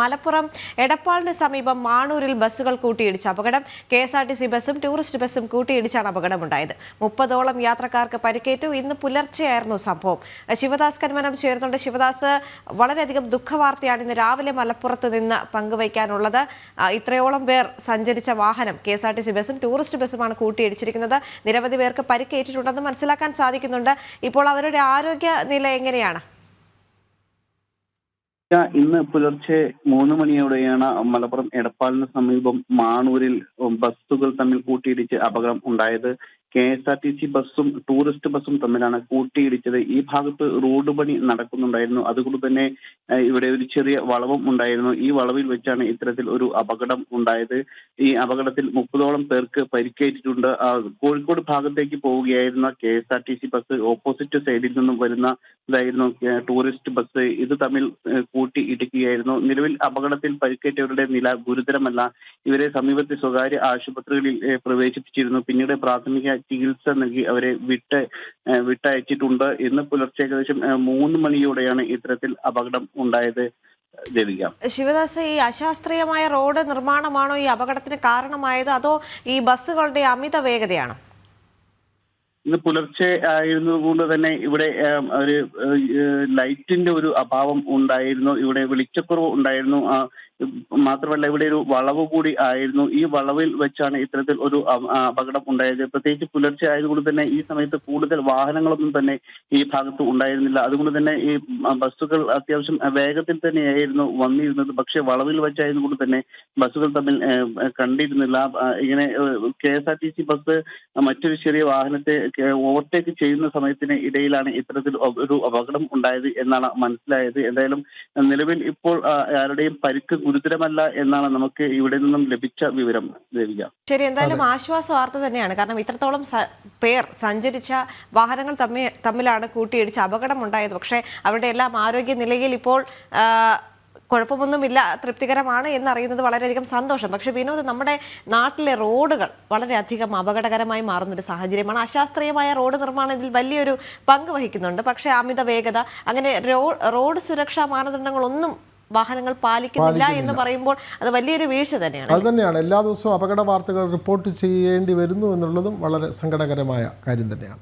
മലപ്പുറം എടപ്പാളിന് സമീപം മാണൂരിൽ ബസ്സുകൾ കൂട്ടിയിടിച്ച് അപകടം. K S R T C ബസ്സും ടൂറിസ്റ്റ് ബസ്സും കൂട്ടിയിടിച്ചാണ് അപകടമുണ്ടായത്. മുപ്പതോളം യാത്രക്കാർക്ക് പരിക്കേറ്റു. ഇന്ന് പുലർച്ചെയായിരുന്നു സംഭവം. ശിവദാസ് കന്മനം ചേർന്നുണ്ട് ശിവദാസ് വളരെയധികം ദുഃഖവാർത്തയാണ് ഇന്ന് രാവിലെ മലപ്പുറത്ത് നിന്ന് പങ്കുവയ്ക്കാനുള്ളത്. ഇത്രയോളം പേർ സഞ്ചരിച്ച വാഹനം K S R T C ബസ്സും ടൂറിസ്റ്റ് ബസ്സുമാണ് കൂട്ടിയിടിച്ചിരിക്കുന്നത്. നിരവധി പേർക്ക് പരിക്കേറ്റിട്ടുണ്ടെന്ന് മനസ്സിലാക്കാൻ സാധിക്കുന്നുണ്ട്. ഇപ്പോൾ അവരുടെ ആരോഗ്യ നില എങ്ങനെയാണ്? ഇന്ന് പുലർച്ചെ മൂന്ന് മണിയോടെയാണ് മലപ്പുറം എടപ്പാളിന് സമീപം മാണൂരിൽ ബസ്സുകൾ തമ്മിൽ കൂട്ടിയിടിച്ച് അപകടം ഉണ്ടായത്. K S R T C ബസ്സും ടൂറിസ്റ്റ് ബസ്സും തമ്മിലാണ് കൂട്ടിയിടിച്ചത്. ഈ ഭാഗത്ത് റോഡ് പണി നടക്കുന്നുണ്ടായിരുന്നു. അതുകൊണ്ട് തന്നെ ഇവിടെ ഒരു ചെറിയ വളവും ഉണ്ടായിരുന്നു. ഈ വളവിൽ വെച്ചാണ് ഇത്തരത്തിൽ ഒരു അപകടം ഉണ്ടായത്. ഈ അപകടത്തിൽ മുപ്പതോളം പേർക്ക് പരിക്കേറ്റിട്ടുണ്ട്. കോഴിക്കോട് ഭാഗത്തേക്ക് പോവുകയായിരുന്ന K S R T C bus opposite സൈഡിൽ നിന്നും വരുന്ന ഇതായിരുന്നു ടൂറിസ്റ്റ് ബസ്. ഇത് തമ്മിൽ കൂട്ടി ഇടിക്കുകയായിരുന്നു. നിലവിൽ അപകടത്തിൽ പരിക്കേറ്റവരുടെ നില ഗുരുതരമല്ല. ഇവരെ സമീപത്തെ സ്വകാര്യ ആശുപത്രികളിൽ പ്രവേശിപ്പിച്ചിരുന്നു. പിന്നീട് പ്രാഥമിക ചികിത്സ നൽകി അവരെ വിട്ട് വിട്ടയച്ചിട്ടുണ്ട്. ഇന്ന് പുലർച്ചെ ഏകദേശം മൂന്ന് മണിയോടെയാണ് ഇത്തരത്തിൽ അപകടം ഉണ്ടായത് ശിവദാസ് ഈ അശാസ്ത്രീയമായ റോഡ് നിർമ്മാണമാണോ ഈ അപകടത്തിന് കാരണമായത്? അതോ ഈ ബസ്സുകളുടെ അമിത വേഗതയാണോ? ഇന്ന് പുലർച്ചെ ആയിരുന്നതുകൊണ്ട് തന്നെ ഇവിടെ ഒരു ലൈറ്റിന്റെ ഒരു അഭാവം ഉണ്ടായിരുന്നു. ഇവിടെ വെളിച്ചക്കുറവ് ഉണ്ടായിരുന്നു. മാത്രമല്ല ഇവിടെ ഒരു വളവ് കൂടി ആയിരുന്നു. ഈ വളവിൽ വെച്ചാണ് ഇത്തരത്തിൽ ഒരു അപകടം ഉണ്ടായത്. പ്രത്യേകിച്ച് പുലർച്ചെ ആയതുകൊണ്ട് തന്നെ ഈ സമയത്ത് കൂടുതൽ വാഹനങ്ങളൊന്നും തന്നെ ഈ ഭാഗത്ത് ഉണ്ടായിരുന്നില്ല. അതുകൊണ്ട് തന്നെ ഈ ബസ്സുകൾ അത്യാവശ്യം വേഗത്തിൽ തന്നെയായിരുന്നു വന്നിരുന്നത്. പക്ഷേ വളവിൽ വെച്ചായതുകൊണ്ട് തന്നെ ബസ്സുകൾ തമ്മിൽ കണ്ടിരുന്നില്ല. ഇങ്ങനെ K S R T C bus മറ്റൊരു ചെറിയ വാഹനത്തെ ഓവർടേക്ക് ചെയ്യുന്ന സമയത്തിന് ഇടയിലാണ് ഇത്തരത്തിൽ ഒരു അപകടം ഉണ്ടായത് എന്നാണ് മനസ്സിലായത്. എന്തായാലും നിലവിൽ ഇപ്പോൾ ആരുടെയും പരിക്ക് ഗുരുതരമല്ല എന്നാണ് നമുക്ക് ഇവിടെ നിന്നും ലഭിച്ച വിവരം ദേവിക. ശരി എന്തായാലും ആശ്വാസ വാർത്ത തന്നെയാണ്. കാരണം ഇത്രത്തോളം പേർ സഞ്ചരിച്ച വാഹനങ്ങൾ തമ്മിൽ തമ്മിലാണ് കൂട്ടിയിടിച്ച് അപകടമുണ്ടായത്. പക്ഷേ അവരുടെ എല്ലാം ആരോഗ്യ നിലയിൽ ഇപ്പോൾ കുഴപ്പമൊന്നുമില്ല തൃപ്തികരമാണ് എന്നറിയുന്നത് വളരെയധികം സന്തോഷം. പക്ഷേ വിനോദ് നമ്മുടെ നാട്ടിലെ റോഡുകൾ വളരെയധികം അപകടകരമായി മാറുന്നൊരു സാഹചര്യമാണ്. അശാസ്ത്രീയമായ റോഡ് നിർമ്മാണം ഇതിൽ വലിയൊരു പങ്ക് വഹിക്കുന്നുണ്ട്. പക്ഷേ അമിത വേഗത അങ്ങനെ റോഡ് സുരക്ഷാ മാനദണ്ഡങ്ങളൊന്നും വാഹനങ്ങൾ പാലിക്കുന്നില്ല എന്ന് പറയുമ്പോൾ അത് വലിയൊരു വീഴ്ച തന്നെയാണ്. അത് തന്നെയാണ്. എല്ലാ ദിവസവും അപകട വാർത്തകൾ റിപ്പോർട്ട് ചെയ്യേണ്ടി വരുന്നു എന്നുള്ളതും വളരെ സങ്കടകരമായ കാര്യം തന്നെയാണ്.